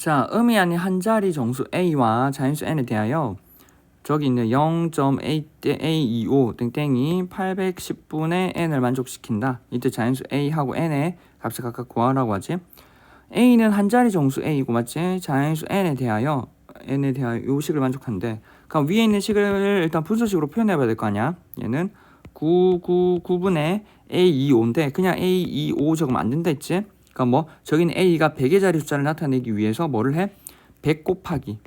자, 음이 아닌 한 자리 정수 a와 자연수 n에 대하여 저기 있는 0.8.a25 땡땡이 810분의 n을 만족시킨다. 이때 자연수 a하고 n의 값을 각각 구하라고 하지. a는 한 자리 정수 a이고 맞지? 자연수 n에 대하여 n에 대하여 요 식을 만족한대. 그럼 위에 있는 식을 일단 분수식으로 표현해 봐야 될 거 아니야. 얘는 999분의 a25인데 그냥 a25 적으면 안 된다 했지? 그러니까 뭐 저기는 a가 100의 자리 숫자를 나타내기 위해서 뭐를 해? 100 곱하기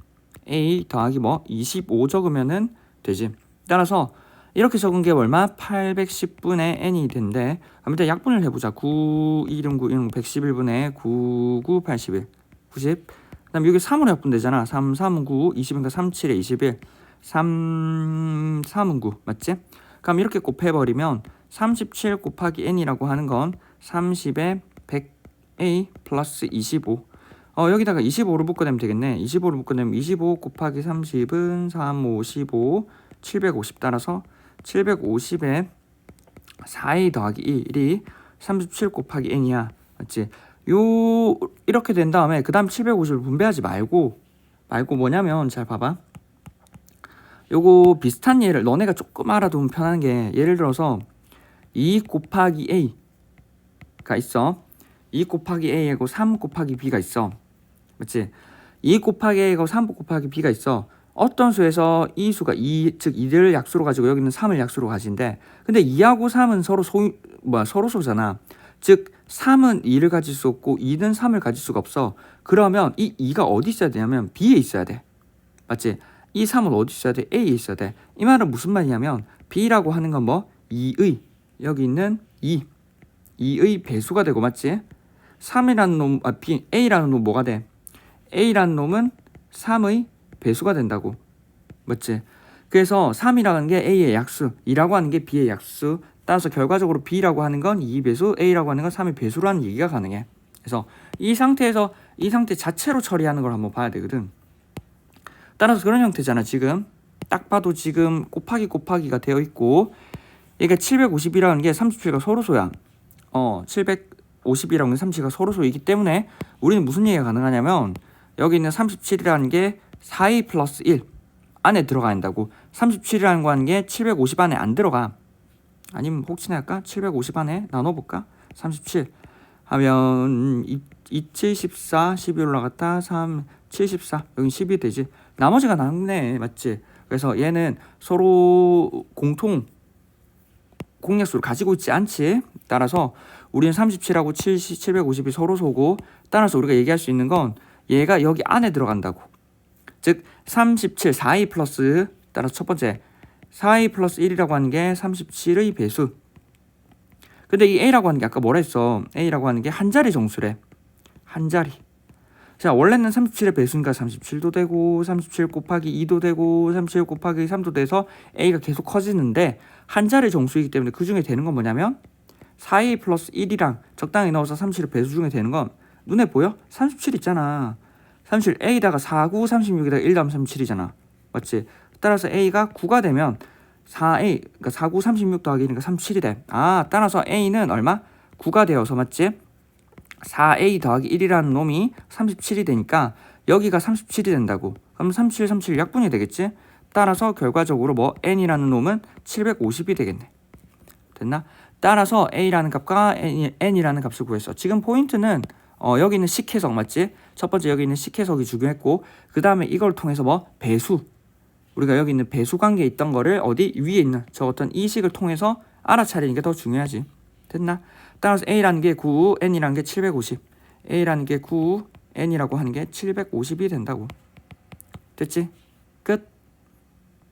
a 더하기 뭐 25 적으면은 되지. 따라서 이렇게 적은 게 얼마? 810분의 n이 된대. 일단 약분을 해보자. 9, 2, 9, 1, 111분의 9, 9, 81, 90. 그 다음 여기 3으로 약분되잖아. 3, 3, 9, 20이니까 3, 7에 21, 3, 3은 9 맞지? 그럼 이렇게 곱해버리면 37 곱하기 n이라고 하는 건 30에 100a 플러스 25. 어 여기다가 25로 묶어내면 되겠네. 25로 묶어내면 25 곱하기 30은 3, 5, 15, 750 따라서 750에 4a 더하기 1이 37 곱하기 n이야. 맞지? 요 이렇게 된 다음에 그 다음 750을 분배하지 말고 말고 뭐냐면 잘 봐봐. 요거 비슷한 예를 너네가 조금 알아두면 편한 게 예를 들어서 2 곱하기 a가 있어. 2 곱하기 a하고 3 곱하기 b가 있어. 맞지? 2 곱하기 a하고 3 곱하기 b가 있어. 어떤 수에서 이 수가 2, 즉 2를 약수로 가지고 여기는 3을 약수로 가진대. 근데 2하고 3은 서로 소 뭐야 서로 소잖아. 즉 3은 2를 가질 수 없고 2는 3을 가질 수가 없어. 그러면 이 2가 어디 있어야 되냐면 b에 있어야 돼. 맞지? 이 3은 어디 있어야 돼? A에 있어야 돼. 이 말은 무슨 말이냐면 B라고 하는 건 뭐? 2의 여기 있는 2 2의 배수가 되고 맞지? 3이라는 놈, 아 B, A라는 놈 뭐가 돼? A라는 놈은 3의 배수가 된다고. 맞지? 그래서 3이라는 게 A의 약수, 2라고 하는 게 B의 약수. 따라서 결과적으로 B라고 하는 건 2배수, A라고 하는 건 3의 배수라는 얘기가 가능해. 그래서 이 상태에서 이 상태 자체로 처리하는 걸 한번 봐야 되거든. 따라서 그런 형태잖아 지금 딱 봐도 지금 곱하기 곱하기가 되어 있고 이게 750이라는 게 37과 서로소야 어 750이라는 게 37과 서로 소이기 때문에 우리는 무슨 얘기가 가능하냐면 여기 있는 37이라는 게 4a 플러스 1 안에 들어가 있다고. 37이라는 거 하는 게 750 안에 안 들어가. 아니면 혹시나 할까? 750 안에 나눠볼까? 37 하면 2, 2 74 12 올라갔다. 3 74 여기 10이 되지. 나머지가 남네. 맞지? 그래서 얘는 서로 공통 공약수를 가지고 있지 않지 따라서 우리는 37하고 70, 750이 서로 소고 따라서 우리가 얘기할 수 있는 건 얘가 여기 안에 들어간다고. 즉 37 4a 플러스 따라서 첫 번째 4a 플러스 1이라고 하는 게 37의 배수. 근데 이 a라고 하는 게 아까 뭐라 했어? A라고 하는 게 한 자리 정수래. 한 자리. 자 원래는 37의 배수니까 37도 되고 37 곱하기 2도 되고 37 곱하기 3도 돼서 a가 계속 커지는데 한 자리 정수이기 때문에 그 중에 되는 건 뭐냐면 4a 플러스 1이랑 적당히 넣어서 37의 배수 중에 되는 건 눈에 보여? 37 있잖아 37 a다가 4, 9, 36에다가 1 다음 37이잖아 맞지? 따라서 a가 9가 되면 4a 그러니까 4, 9, 36 더하기 1이니까 37이 돼. 아 따라서 a는 얼마? 9가 되어서 맞지? 4a 더하기 1이라는 놈이 37이 되니까 여기가 37이 된다고. 그럼 37, 37 약분이 되겠지? 따라서 결과적으로 뭐 n이라는 놈은 750이 되겠네. 됐나? 따라서 a라는 값과 n이라는 값을 구했어. 지금 포인트는 어, 여기 있는 식해석 맞지? 첫 번째 여기 있는 식해석이 중요했고 그 다음에 이걸 통해서 뭐 배수 우리가 여기 있는 배수 관계에 있던 거를 어디 위에 있는 저 어떤 이 식을 통해서 알아차리는 게 더 중요하지. 됐나? 따라서 a라는 게 9, n이라는 게 750. a라는 게 9, n이라고 하는 게 750이 된다고. 됐지? 끝.